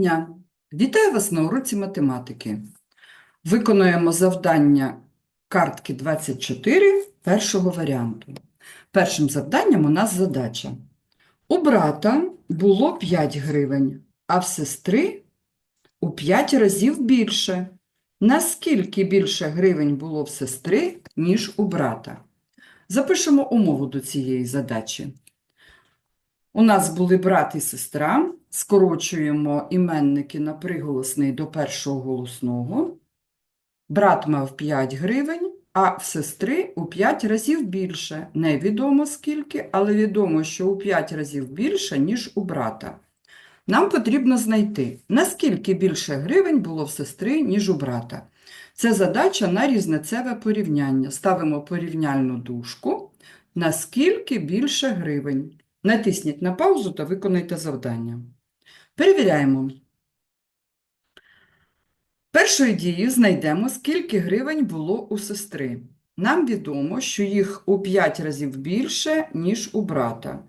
дня! Вітаю вас на уроці математики. Виконуємо завдання картки 24 першого варіанту. Першим завданням у нас задача. У брата було 5 гривень, а в сестри у 5 разів більше. Наскільки більше гривень було в сестри, ніж у брата? Запишемо умову до цієї задачі. У нас були брат і сестра. Скорочуємо іменники на приголосний до першого голосного. Брат мав 5 гривень, а в сестри у 5 разів більше. Невідомо скільки, але відомо, що у 5 разів більше, ніж у брата. Нам потрібно знайти, наскільки більше гривень було в сестри, ніж у брата. Це задача на різницеве порівняння. Ставимо порівняльну дужку. Наскільки більше гривень? Натисніть на паузу та виконайте завдання. Перевіряємо. Першою дією знайдемо, скільки гривень було у сестри. Нам відомо, що їх у 5 разів більше, ніж у брата.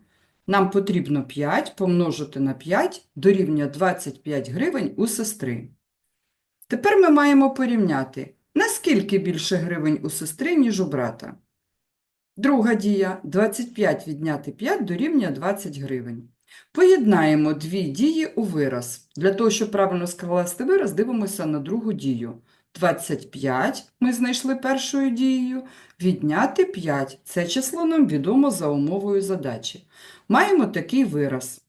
Нам потрібно 5 помножити на 5 дорівнює 25 гривень у сестри. Тепер ми маємо порівняти, наскільки більше гривень у сестри, ніж у брата. Друга дія – 25 відняти 5 дорівнює 20 гривень. Поєднаємо дві дії у вираз. Для того, щоб правильно скласти вираз, дивимося на другу дію. 25 ми знайшли першою дією, відняти 5. Це число нам відомо за умовою задачі. Маємо такий вираз.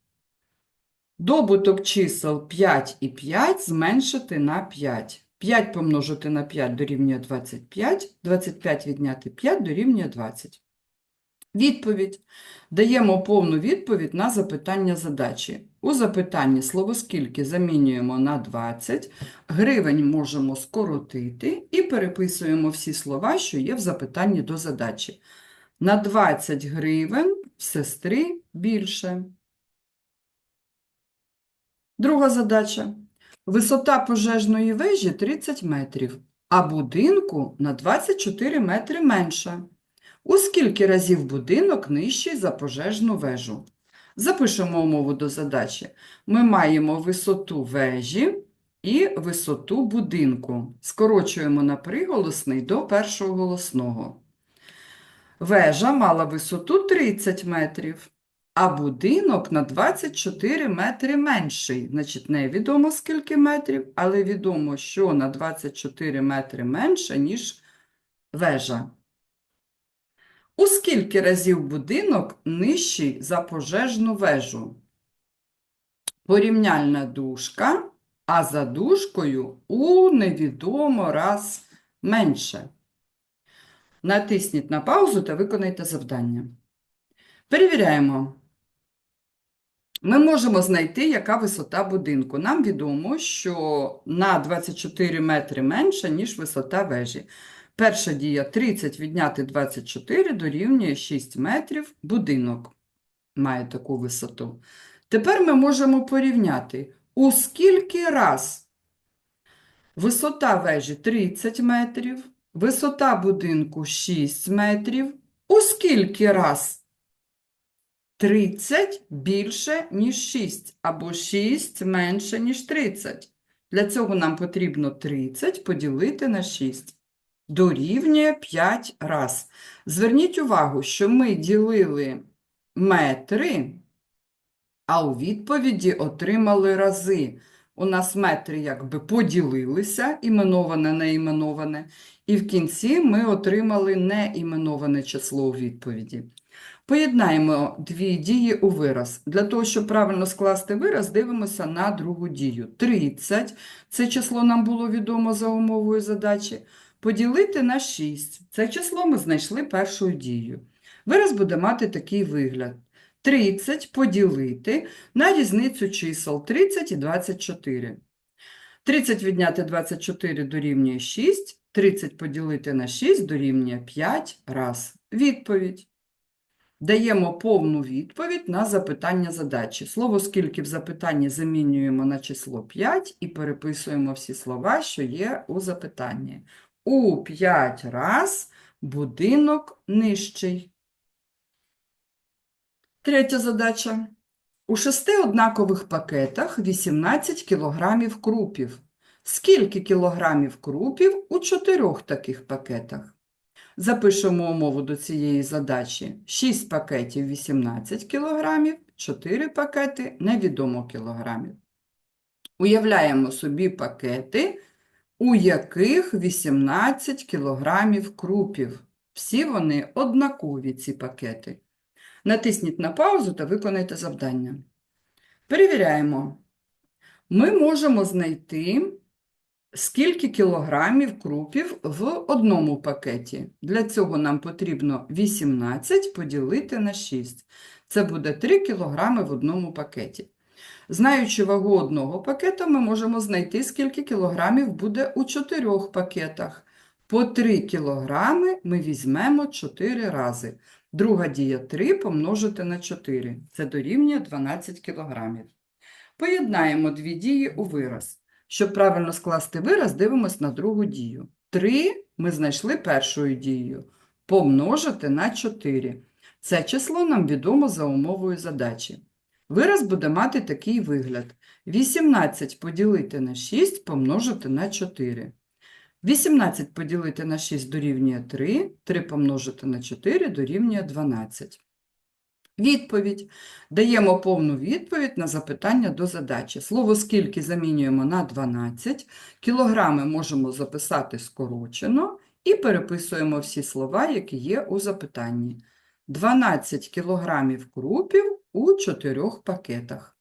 Добуток чисел 5 і 5 зменшити на 5. 5 помножити на 5 дорівнює 25, 25 відняти 5 дорівнює 20. Відповідь. Даємо повну відповідь на запитання задачі. У запитанні слово «скільки» замінюємо на 20, гривень можемо скоротити і переписуємо всі слова, що є в запитанні до задачі. На 20 гривень сестри більше. Друга задача. Висота пожежної вежі 30 метрів, а будинку на 24 метри менша. У скільки разів будинок нижчий за пожежну вежу? Запишемо умову до задачі. Ми маємо висоту вежі і висоту будинку. Скорочуємо на приголосний до першого голосного. Вежа мала висоту 30 метрів, а будинок на 24 метри менший. Значить, невідомо скільки метрів, але відомо, що на 24 метри менше, ніж вежа. У скільки разів будинок нижчий за пожежну вежу? Порівняльна дужка, а за дужкою у невідомо раз менше. Натисніть на паузу та виконайте завдання. Перевіряємо. Ми можемо знайти, яка висота будинку. Нам відомо, що на 24 метри менше, ніж висота вежі. Перша дія 30 відняти 24 дорівнює 6 метрів. Будинок має таку висоту. Тепер ми можемо порівняти, у скільки раз висота вежі 30 метрів, висота будинку 6 метрів. У скільки раз 30 більше, ніж 6, або 6 менше, ніж 30. Для цього нам потрібно 30 поділити на 6 дорівнює 5 раз. Зверніть увагу, що ми ділили метри, а у відповіді отримали рази. У нас метри якби поділилися, іменоване, неіменоване, і в кінці ми отримали неіменоване число у відповіді. Поєднаємо дві дії у вираз. Для того, щоб правильно скласти вираз, дивимося на другу дію. 30 – це число нам було відомо за умовою задачі. Поділити на 6. Це число ми знайшли першою дією. Вираз буде мати такий вигляд. 30 поділити на різницю чисел 30 і 24. 30 відняти 24 дорівнює 6, 30 поділити на 6 дорівнює 5 раз. Відповідь. Даємо повну відповідь на запитання задачі. Слово «скільки» в запитанні замінюємо на число 5 і переписуємо всі слова, що є у запитанні. У 5 раз будинок нижчий. Третя задача. У шести однакових пакетах 18 кілограмів крупів. Скільки кілограмів крупів у чотирьох таких пакетах? Запишемо умову до цієї задачі. 6 пакетів 18 кілограмів, 4 пакети невідомо кілограмів. Уявляємо собі пакети, у яких 18 кілограмів крупів. Всі вони однакові, ці пакети. Натисніть на паузу та виконайте завдання. Перевіряємо. Ми можемо знайти, скільки кілограмів крупів в одному пакеті. Для цього нам потрібно 18 поділити на 6. Це буде 3 кілограми в одному пакеті. Знаючи вагу одного пакета, ми можемо знайти, скільки кілограмів буде у чотирьох пакетах. По 3 кілограми ми візьмемо 4 рази. Друга дія 3 помножити на 4. Це дорівнює 12 кілограмів. Поєднаємо дві дії у вираз. Щоб правильно скласти вираз, дивимось на другу дію. 3 ми знайшли першою дією. Помножити на 4. Це число нам відомо за умовою задачі. Вираз буде мати такий вигляд. 18 поділити на 6 помножити на 4. 18 поділити на 6 дорівнює 3, 3 помножити на 4 дорівнює 12. Відповідь. Даємо повну відповідь на запитання до задачі. Слово «скільки» замінюємо на 12, кілограми можемо записати скорочено і переписуємо всі слова, які є у запитанні. 12 кілограмів крупів у 4 пакетах.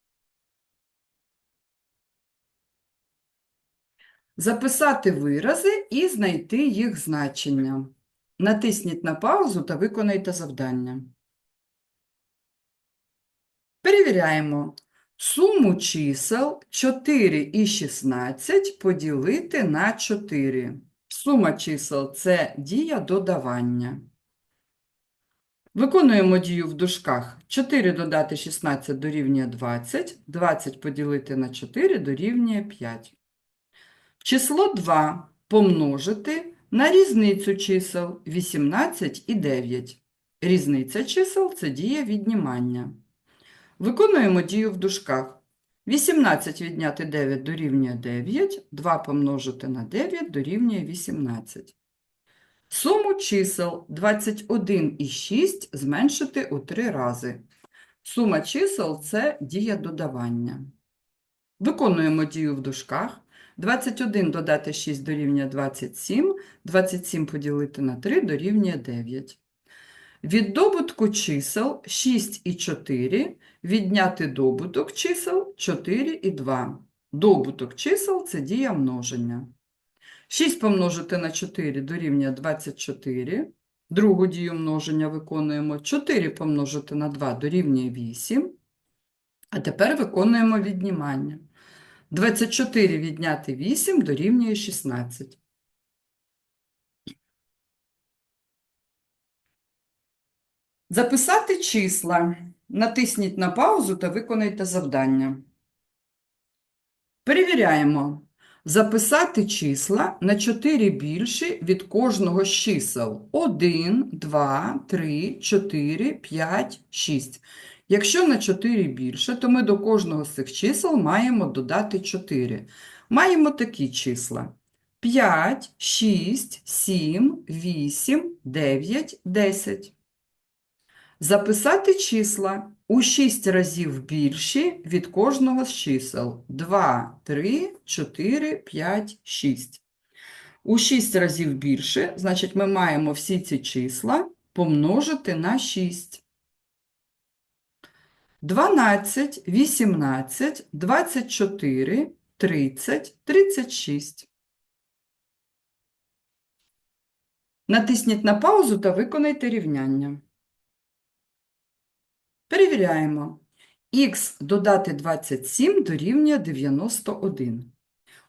Записати вирази і знайти їх значення. Натисніть на паузу та виконайте завдання. Перевіряємо. Суму чисел 4 і 16 поділити на 4. Сума чисел – це дія додавання. Виконуємо дію в дужках. 4 додати 16 дорівнює 20, 20 поділити на 4 дорівнює 5. Число 2 помножити на різницю чисел 18 і 9. Різниця чисел – це дія віднімання. Виконуємо дію в дужках. 18 відняти 9 дорівнює 9, 2 помножити на 9 дорівнює 18. Суму чисел 21 і 6 зменшити у 3 рази. Сума чисел – це дія додавання. Виконуємо дію в дужках. 21 додати 6 дорівнює 27, 27 поділити на 3 дорівнює 9. Від добутку чисел 6 і 4 відняти добуток чисел 4 і 2. Добуток чисел – це дія множення. 6 помножити на 4 дорівнює 24. Другу дію множення виконуємо. 4 помножити на 2 дорівнює 8. А тепер виконуємо віднімання. 24 відняти 8 дорівнює 16. Записати числа. Натисніть на паузу та виконайте завдання. Перевіряємо. Записати числа на 4 більші від кожного з чисел. 1, 2, 3, 4, 5, 6. Якщо на 4 більше, то ми до кожного з цих чисел маємо додати 4. Маємо такі числа. 5, 6, 7, 8, 9, 10. Записати числа у 6 разів більші від кожного з чисел. 2, 3, 4, 5, 6. У 6 разів більше, значить, ми маємо всі ці числа помножити на 6. 12, 18, 24, 30, 36. Натисніть на паузу та виконайте рівняння. Перевіряємо. Х додати 27 дорівнює 91.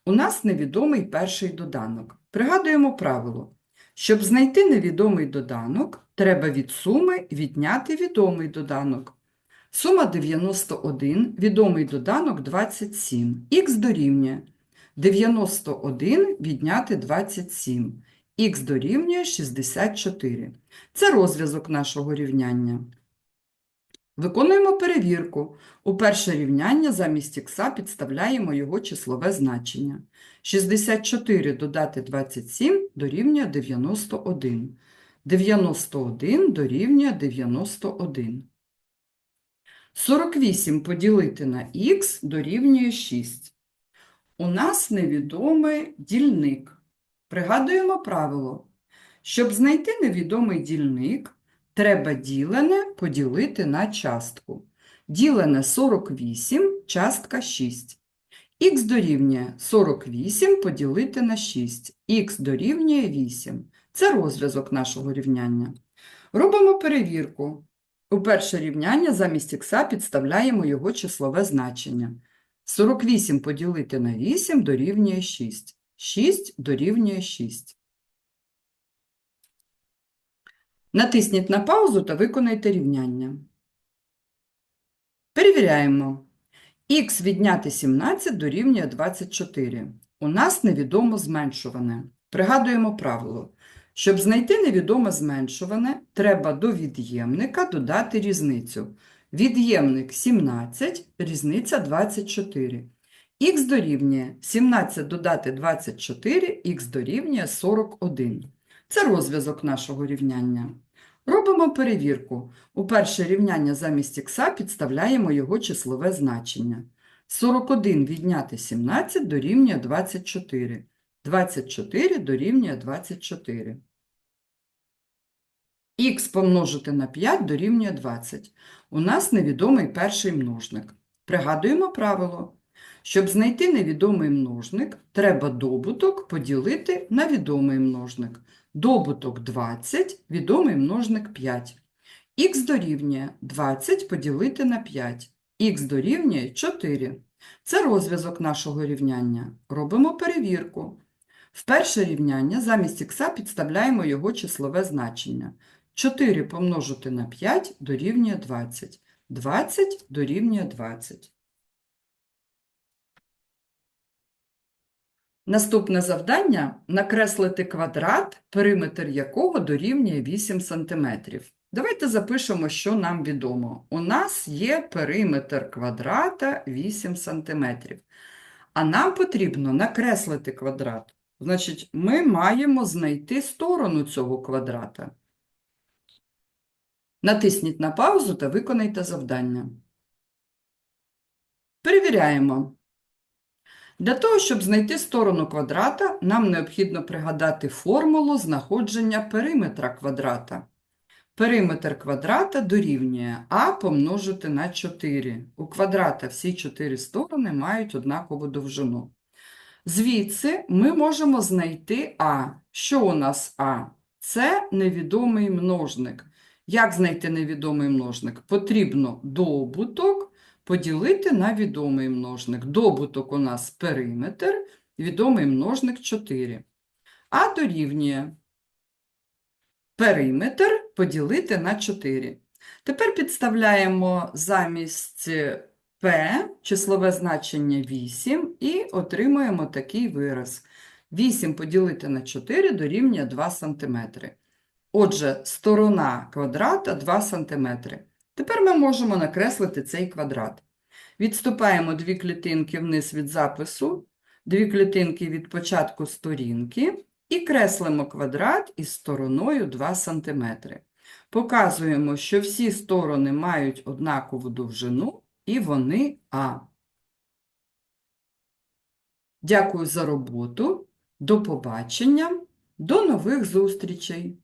У нас невідомий перший доданок. Пригадуємо правило. Щоб знайти невідомий доданок, треба від суми відняти відомий доданок. Сума 91, відомий доданок 27. Х дорівнює 91 відняти 27. Х дорівнює 64. Це розв'язок нашого рівняння. Виконуємо перевірку. У перше рівняння замість х підставляємо його числове значення. 64 додати 27 дорівнює 91. 91 дорівнює 91. 48 поділити на х дорівнює 6. У нас невідомий дільник. Пригадуємо правило. Щоб знайти невідомий дільник, треба ділене поділити на частку. Ділене 48, частка 6. Х дорівнює 48 поділити на 6. Х дорівнює 8. Це розв'язок нашого рівняння. Робимо перевірку. У перше рівняння замість х підставляємо його числове значення. 48 поділити на 8 дорівнює 6. 6 дорівнює 6. Натисніть на паузу та виконайте рівняння. Перевіряємо. Х відняти 17 дорівнює 24. У нас невідомо зменшуване. Пригадуємо правило. Щоб знайти невідоме зменшуване, треба до від'ємника додати різницю. Від'ємник 17, різниця 24. Х дорівнює 17 додати 24, х дорівнює 41. Це розв'язок нашого рівняння. Робимо перевірку. У перше рівняння замість х підставляємо його числове значення. 41 відняти 17 дорівнює 24. 24 дорівнює 24. Х помножити на 5 дорівнює 20. У нас невідомий перший множник. Пригадуємо правило. Щоб знайти невідомий множник, треба добуток поділити на відомий множник. Добуток 20, відомий множник 5. Х дорівнює 20 поділити на 5. Х дорівнює 4. Це розв'язок нашого рівняння. Робимо перевірку. В перше рівняння замість х підставляємо його числове значення. 4 помножити на 5 дорівнює 20. 20 дорівнює 20. Наступне завдання – накреслити квадрат, периметр якого дорівнює 8 см. Давайте запишемо, що нам відомо. У нас є периметр квадрата 8 см. А нам потрібно накреслити квадрат. Значить, ми маємо знайти сторону цього квадрата. Натисніть на паузу та виконайте завдання. Перевіряємо. Для того, щоб знайти сторону квадрата, нам необхідно пригадати формулу знаходження периметра квадрата. Периметр квадрата дорівнює а помножити на 4. У квадрата всі чотири сторони мають однакову довжину. Звідси ми можемо знайти а. Що у нас а? Це невідомий множник. Як знайти невідомий множник? Потрібно добуток поділити на відомий множник. Добуток у нас периметр, відомий множник 4. А дорівнює периметр поділити на 4. Тепер підставляємо замість P числове значення 8 і отримуємо такий вираз. 8 поділити на 4 дорівнює 2 см. Отже, сторона квадрата 2 см. Тепер ми можемо накреслити цей квадрат. Відступаємо дві клітинки вниз від запису, дві клітинки від початку сторінки і креслимо квадрат із стороною 2 см. Показуємо, що всі сторони мають однакову довжину і вони А. Дякую за роботу. До побачення. До нових зустрічей!